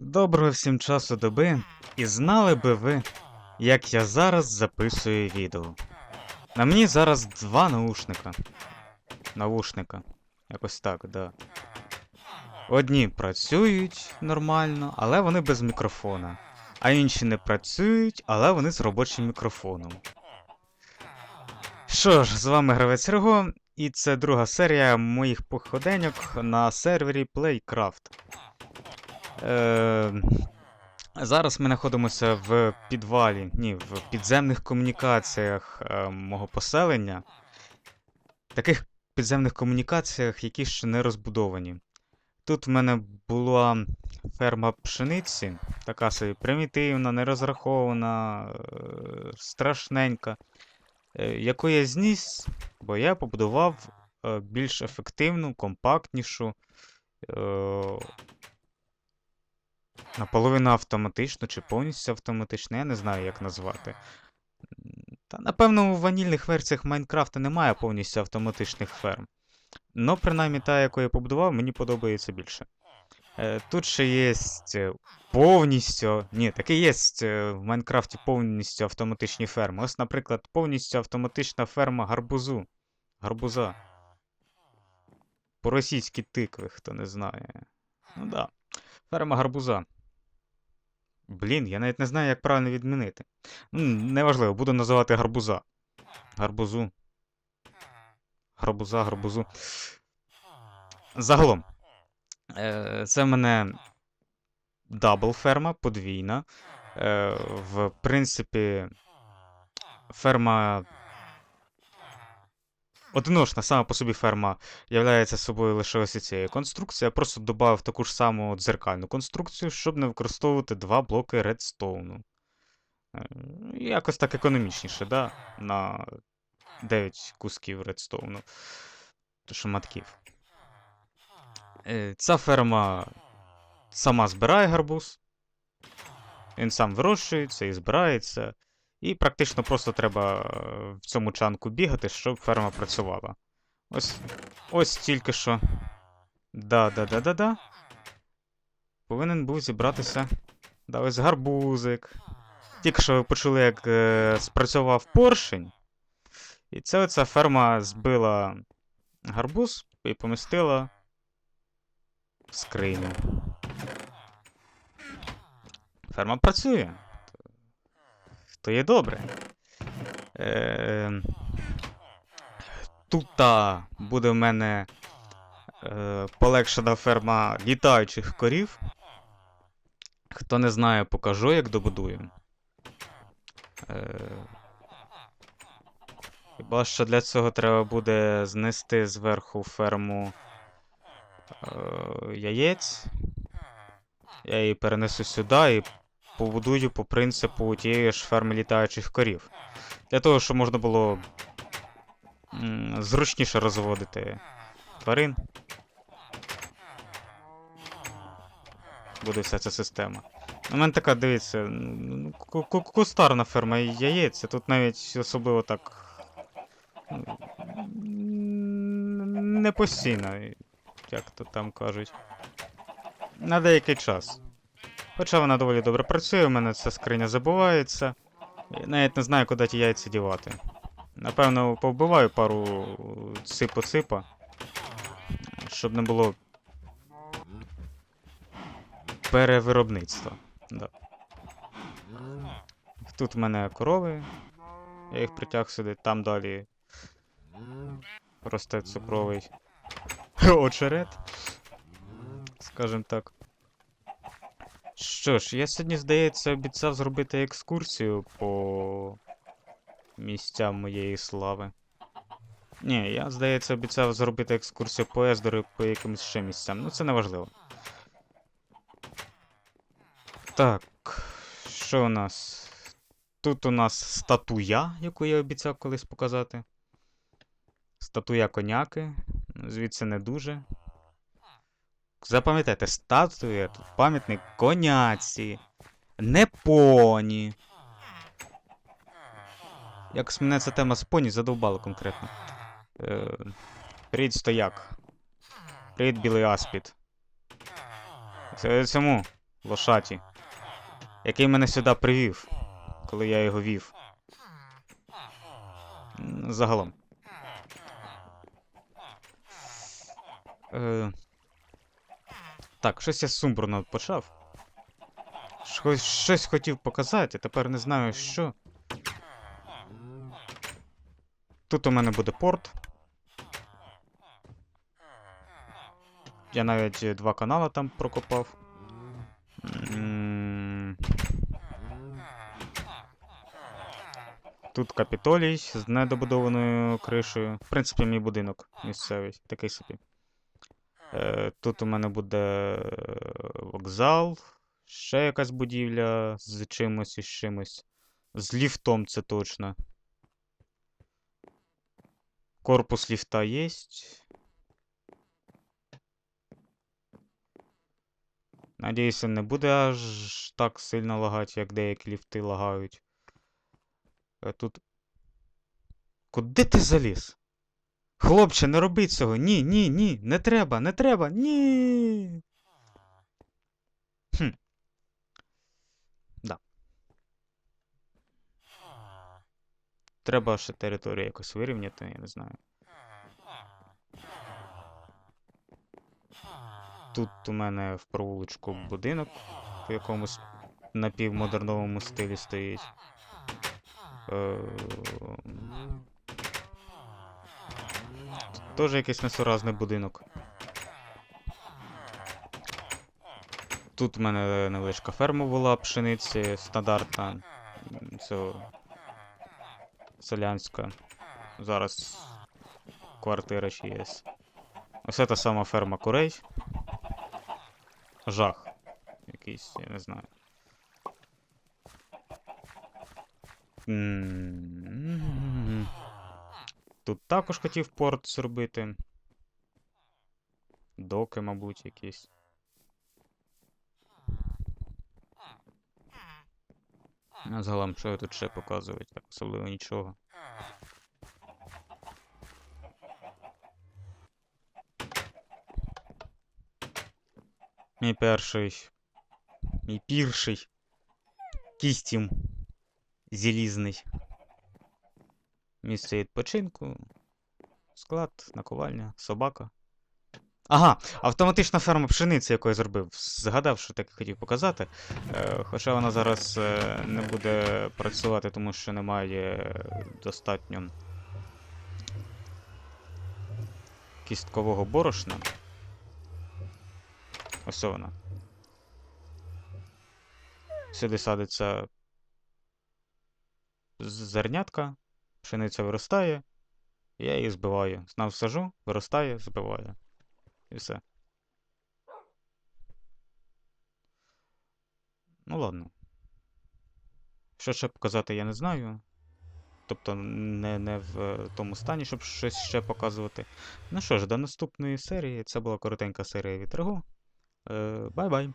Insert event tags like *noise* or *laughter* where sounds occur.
Доброго всім часу доби, і знали би ви, як я зараз записую відео. На мені зараз два наушника. Наушника. Якось так, да. Одні працюють нормально, але вони без мікрофона. А інші не працюють, але вони з робочим мікрофоном. Що ж, з вами гравець Серго, і це друга серія моїх походеньок на сервері Playcraft. Е, зараз ми знаходимося в підвалі, ні, в підземних комунікаціях е, мого поселення. Таких підземних комунікаціях, які ще не розбудовані. Тут в мене була ферма пшениці, така собі примітивна, нерозрахована, е, страшненька, е, яку я зніс, бо я побудував е, більш ефективну, компактнішу. е, Наполовину автоматично чи повністю автоматично, я не знаю, як назвати. Та напевно у ванільних версіях Майнкрафта немає повністю автоматичних ферм. Но принаймні та, яку я побудував, мені подобається більше. Е, Тут ще є повністю. Ні, таке є в Майнкрафті повністю автоматичні ферми. Ось, наприклад, повністю автоматична ферма гарбузу. Гарбуза. По-російськи тикви, хто не знає. Ну да. Ферма гарбуза. Блін, я навіть не знаю, як правильно відмінити. Ну, неважливо, буду називати гарбуза. Гарбузу. Гарбуза, гарбузу. Загалом. Е, це в мене дабл ферма, подвійна. Е, в принципі, ферма. Одиночна сама по собі ферма являється собою лише ось цією конструкцією. Я просто додав таку ж саму дзеркальну конструкцію, щоб не використовувати два блоки редстоуну. Е, Якось так економічніше, да? На 9 кусків редстоуну. То шматків. Е, Ця ферма сама збирає гарбуз. Він сам вирощується і збирається. І практично просто треба е, в цьому чанку бігати, щоб ферма працювала. Ось ось тільки що. Да-да-да-да-да. Повинен був зібратися. Да, ось гарбузик. Тільки що ви почули, як е, спрацював поршень. І це оця ферма збила гарбуз і помістила в скриню. Ферма працює. То є добре. Е, тут буде в мене е, полегшена ферма літаючих корів. Хто не знає, покажу, як добудую. Е, Хіба що для цього треба буде знести зверху ферму е, яєць. Я її перенесу сюди і побудую по принципу тієї ж ферми літаючих корів. Для того, щоб можна було зручніше розводити тварин. Буде вся ця система. У мене така, дивіться, ку- ку- кустарна ферма яєць, тут навіть особливо так. Не постійно, як то там кажуть. На деякий час. Хоча вона доволі добре працює, у мене ця скриня забувається. Я навіть не знаю, куди ті яйця дівати. Напевно, повбиваю пару ципа-ципа, щоб не було перевиробництва. Да. Тут в мене корови. Я їх притяг сюди, там далі росте цукровий *laughs* очерет. Скажем так. Що ж, я сьогодні, здається, обіцяв зробити екскурсію по місцям моєї слави. Ні, я, здається, обіцяв зробити екскурсію по Ездору по якимось ще місцям. Ну, це не важливо. Так, що у нас? Тут у нас статуя, яку я обіцяв колись показати. Статуя коняки. Звідси не дуже. Запам'ятайте, статуя тут пам'ятник коняці, не поні. Якось мене ця тема з поні задовбала конкретно. Е, Привіт, стояк. Привіт, білий аспід. Це цьому лошаті, який мене сюди привів, коли я його вів. Загалом. Е... Так, щось я сумбурно почав. Щось, щось хотів показати, тепер не знаю що. Тут у мене буде порт. Я навіть два канали там прокопав. Тут Капітолій з недобудованою кришею. В принципі, мій будинок місцевий, такий собі. Е, Тут у мене буде е, вокзал, ще якась будівля з чимось і з чимось. З ліфтом це точно. Корпус ліфта є. Надіюся, не буде аж так сильно лагати, як деякі ліфти лагають. Е, Тут. Куди ти заліз? Хлопче, не роби цього. Ні, ні, ні. Не треба, не треба. Ні. Хм. Да. Треба ще територію якось вирівняти, я не знаю. Тут у мене в провулочку будинок в якомусь напівмодерновому стилі стоїть. Е, теж якийсь несуразний будинок. Тут в мене невеличка ферма була пшениці стандартна. Це селянська. Зараз квартира ще є. Ось та сама ферма курей. Жах. Якийсь, я не знаю. М, Тут також хотів порт зробити. Доки, мабуть, якісь. А загалом, що я тут ще показують? Так, особливо нічого. Мій перший. Мій перший. Кістім. Залізний. Місце відпочинку. Склад, наковальня, собака. Ага, автоматична ферма пшениці, яку я зробив. Згадав, що так хотів показати. Е, хоча вона зараз е, не буде працювати, тому що немає достатньо кісткового борошна. Ось вона. Сюди садиться зернятка, пшениця виростає, я її збиваю. Знав сажу, виростає, збиваю. І все. Ну ладно. Що ще показати, я не знаю. Тобто не, не в е, тому стані, щоб щось ще показувати. Ну що ж, до наступної серії. Це була коротенька серія від Рего. Е, Бай-бай.